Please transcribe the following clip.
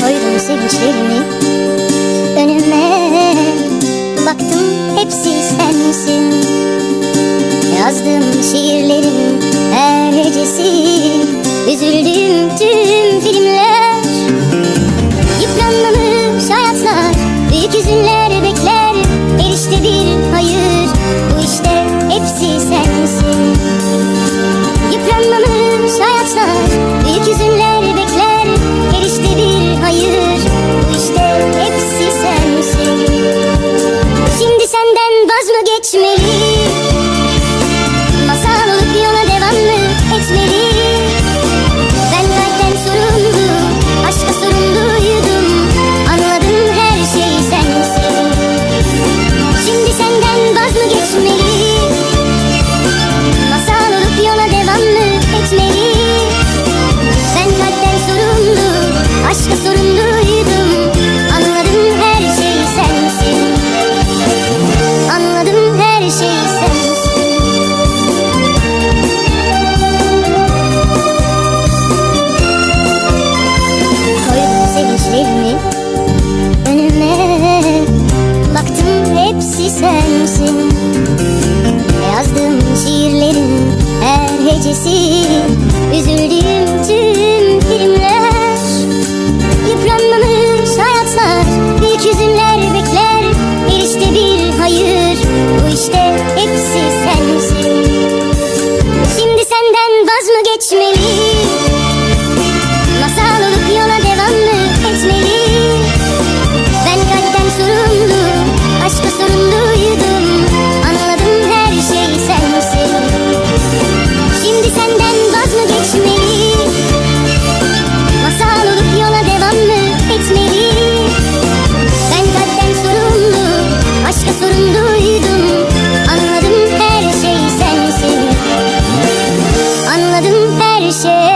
Koydum şey sevinçlerini önüme Baktım hepsi sensin. Yazdım şiirlerin her hecesi Üzüldüm benimsin Yazdığım şiirlerin her hecesi. Üzüldüğüm tüm filmler. Yıpranmamış hayatlar ilk üzümler bekler. Bir işte bir hayır Bu işte hepsi sensin. Şimdi senden vaz mı geçmeli Anladım her şey.